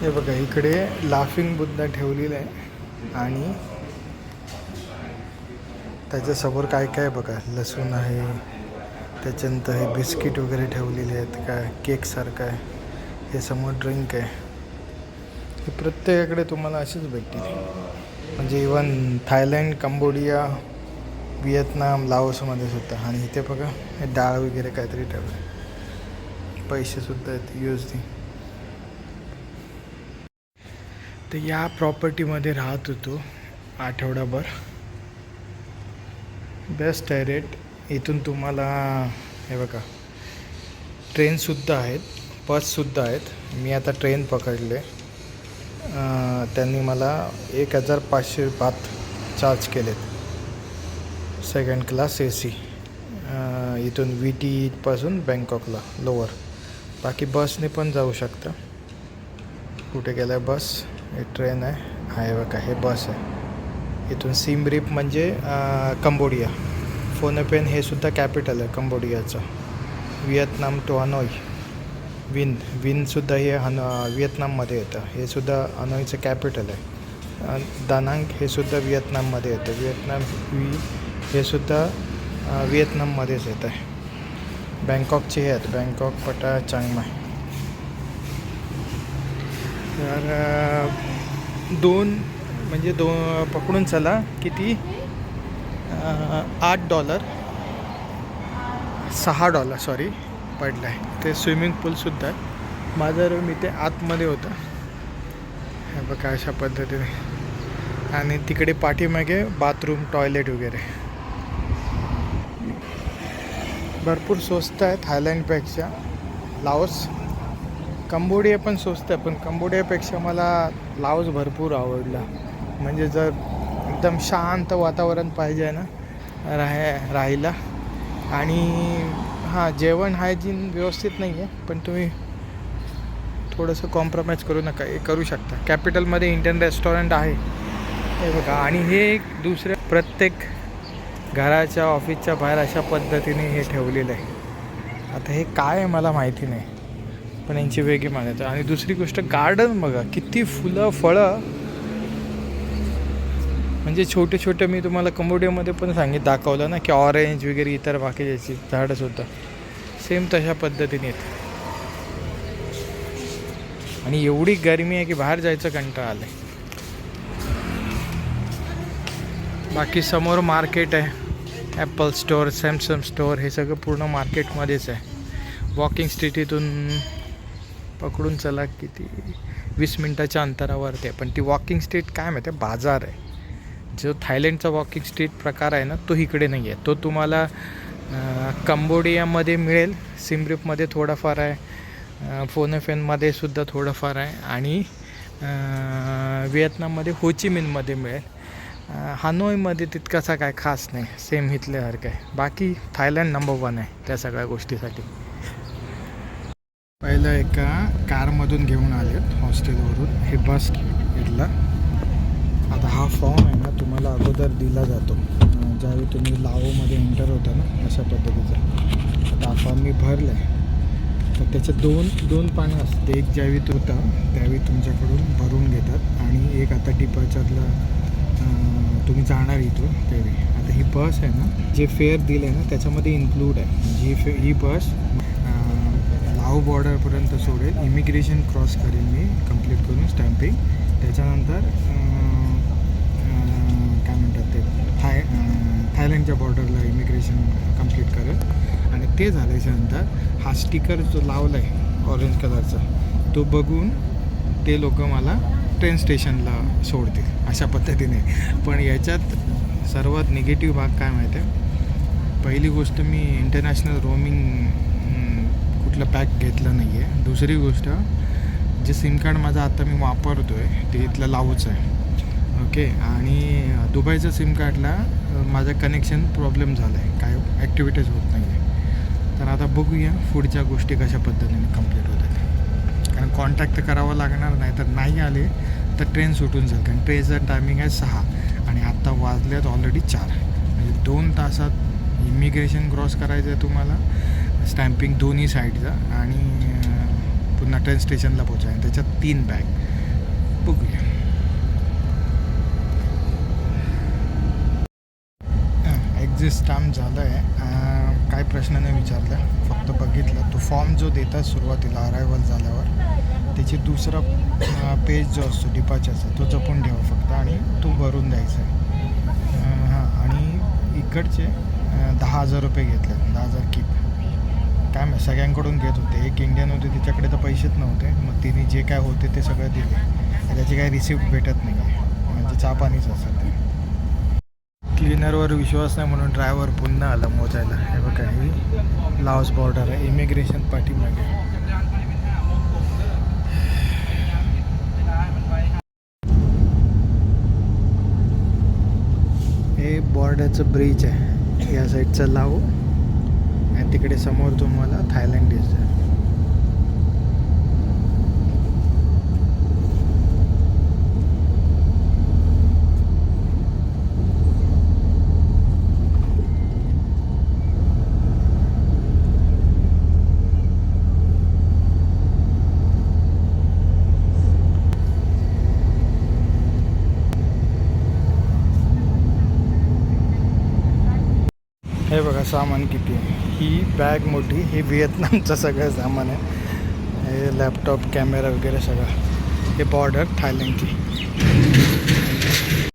हे बघा इकडे लाफिंग बुद्धा ठेवलेलं आहे. आणि त्याच्यासमोर काय काय बघा लसूण आहे त्याच्यानंतर हे बिस्किट वगैरे ठेवलेले आहेत काय केकसारखं आहे हे समोर ड्रिंक आहे. हे प्रत्येकाकडे तुम्हाला असेच भेटतील. म्हणजे इवन थायलंड कंबोडिया व्हिएतनाम लाओसमध्ये सुद्धा. आणि इथे बघा हे डाळ वगैरे काहीतरी ठेवलं पैसेसुद्धा आहेत यूज दी तर या प्रॉपर्टीमध्ये राहत होतो आठवडाभर. बेस्ट आहे रेट इथून तुम्हाला हे बघा. ट्रेनसुद्धा आहेत बससुद्धा आहेत. मी आता ट्रेन पकडले. त्यांनी मला एक हजार पाचशे बात चार्ज केलेत. सेकंड क्लास ए सी इथून व्ही टी इथपासून बँकॉकला लोअर बाकी बसने पण जाऊ शकता. कुठे गेलं आहे बस हे ट्रेन आहे. आहे बघा हे बस आहे. इथून सिम रिप म्हणजे कंबोडिया. फोनपेन हे सुद्धा कॅपिटल आहे कंबोडियाचं. व्हिएतनाम टू हनोई विन विनसुद्धा हे हन व्हिएतनाममध्ये येतं. हे सुद्धा हनोईचं कॅपिटल आहे. दानांग हे सुद्धा व्हिएतनाममध्ये येतं. व्हिएतनाम वी हे सुद्धा व्हिएतनाममध्येच येतं. आहे बँकॉकचे हे आहेत. बँकॉक पटा चांगमाय तर दोन म्हणजे दो पकडून चला किती? आठ डॉलर. सहा डॉलर सॉरी पडलं आहे ते स्विमिंग पूलसुद्धा आहे माझा रूम इथे आतमध्ये होता. हे बघा अशा पद्धतीने. आणि तिकडे पाठीमागे बाथरूम टॉयलेट वगैरे. भरपूर स्वस्त आहे थायलंडपेक्षा लाओस? कंबोडिया पण स्वस्त आहे पण कंबोडियापेक्षा मला लाओस भरपूर आवडला. म्हणजे जर एकदम शांत वातावरण पाहिजे ना राह राहायला. आणि हां जेवण हायजीन व्यवस्थित नाही आहे पण तुम्ही थोडंसं कॉम्प्रोमाइज करू नका हे करू शकता. कॅपिटलमध्ये इंडियन रेस्टॉरंट आहे. हे बघा आणि हे एक दुसऱ्या प्रत्येक घराच्या ऑफिसच्या बाहेर अशा पद्धतीने हे ठेवलेलं आहे. आता हे काय आहे मला माहिती नाही. पण यांची वेगळी मान्यता आणि दुसरी गोष्ट गार्डन बघा किती फुलं फळं. म्हणजे छोटे छोटे मी तुम्हाला कंबोडियामध्ये पण सांगित दाखवलं ना की ऑरेंज वगैरे इतर बाकीची झाडंसुद्धा सेम तशा पद्धतीने आहेत. आणि एवढी गरमी आहे की बाहेर जायचं कंटाळा आलं आहे बाकी समोर मार्केट आहे. ॲपल स्टोअर सॅमसंग स्टोअर हे सगळं पूर्ण मार्केटमध्येच आहे. वॉकिंग स्ट्रीट इथून पकडून चला किती? वीस मिनटाच्या अंतरावरती आहे. पण ती वॉकिंग स्ट्रीट काय माहिती आहे? बाजार आहे. जो थायलंडचा वॉकिंग स्ट्रीट प्रकार आहे ना तो इकडे नाही आहे तो तुम्हाला कंबोडियामध्ये मिळेल. सिमरिपमध्ये थोडाफार आहे. फोनफेनमध्ये सुद्धा थोडंफार आहे. आणि व्हिएतनाममध्ये होचिमिनमध्ये मिळेल. हानोईमध्ये तितकासा काय खास नाही. सेम इथल्यासारखं आहे बाकी थायलंड नंबर वन आहे त्या सगळ्या गोष्टीसाठी. पहिलं एका कारमधून घेऊन आले हॉस्टेलवरून हे बस इथला. आता हा फॉर्म आहे ना तुम्हाला अगोदर दिला जातो. ज्यावेळी तुम्ही लावोमध्ये एंटर होता ना अशा पद्धतीचा. आता हा फॉर्म मी भरला आहे तर त्याचे दोन दोन पानं असते एक ज्यावेळी तो होता त्यावेळी तुमच्याकडून भरून घेतात. आणि एक आता डिपार्चरला तुम्ही जाणार इथून त्यावेळी. आता ही बस आहे ना जे फेअर दिलं आहे ना त्याच्यामध्ये इन्क्लूड आहे. म्हणजे ही फे ही बस लाव बॉर्डरपर्यंत सोडेल. इमिग्रेशन क्रॉस करेन मी कंप्लीट करून स्टॅम्पिंग त्याच्यानंतर काय म्हणतात ते थाय थायलंडच्या बॉर्डरला इमिग्रेशन कंप्लीट करेल. आणि ते झाल्याच्यानंतर हा स्टिकर जो लावला आहे ऑरेंज कलरचा तो बघून ते लोक मला ट्रेन स्टेशनला सोडतील अशा पद्धतीने. पण याच्यात सर्वात निगेटिव्ह भाग काय माहीत आहे पहिली गोष्ट मी इंटरनॅशनल रोमिंग कुठलं पॅक घेतलं नाही आहे दुसरी गोष्ट जे सिम कार्ड माझं आता मी वापरतो आहे ते इथलं लावूच आहे. ओके आणि दुबईचं सिम कार्डला माझं कनेक्शन प्रॉब्लेम झालं आहे काय ॲक्टिव्हिटीज होत नाही आहे तर आता बघूया पुढच्या गोष्टी कशा पद्धतीने कंप्लीट होतात. कारण कॉन्टॅक्ट तर करावं लागणार नाही तर नाही आले तर ट्रेन सुटून जाईल. कारण ट्रेनचं टायमिंग आहे सहा आणि आत्ता वाजल्यात ऑलरेडी चार. म्हणजे दोन तासात इमिग्रेशन क्रॉस करायचं आहे तुम्हाला. स्टॅम्पिंग दोन्ही साईडचं आणि पुन्हा ट्रेन स्टेशनला पोचाय त्याच्यात तीन बॅग बघूया. एक्झिट स्टॅम्प झालं आहे काय प्रश्न नाही विचारला. फक्त बघितलं. तो फॉर्म जो देतात सुरुवातीला अरायवल झाल्यावर त्याची दुसरा पेज जो असतो डिपाचरचा तो जपून ठेवा फक्त आणि तो भरून द्यायचा आहे. हां आणि इकडचे दहा हजार रुपये घेतले दहा हजार किप काय माहिती सगळ्यांकडून घेत होते. एक इंडियन होते तिच्याकडे तर पैसेच नव्हते. मग तिने जे काय होते ते सगळं दिले. आणि त्याची काही रिसिप्ट भेटत नाही. म्हणजे चहा पाणीच असतं. ते क्लिनरवर विश्वास नाही म्हणून ड्रायव्हर पुन्हा आला मोजायला. हे बघा ही लाओस बॉर्डर आहे. इमिग्रेशन पाठीमागे. हे बॉर्डरचं ब्रिज आहे. या साईडचं लावू. आणि तिकडे समोर तुम्हाला थायलंड दिसतं. हे बघा सामान किती आहे. ही बॅग मोठी हे व्हिएतनामचं सगळं सामान आहे. हे लॅपटॉप कॅमेरा वगैरे सगळं. हे बॉर्डर थायलंडची.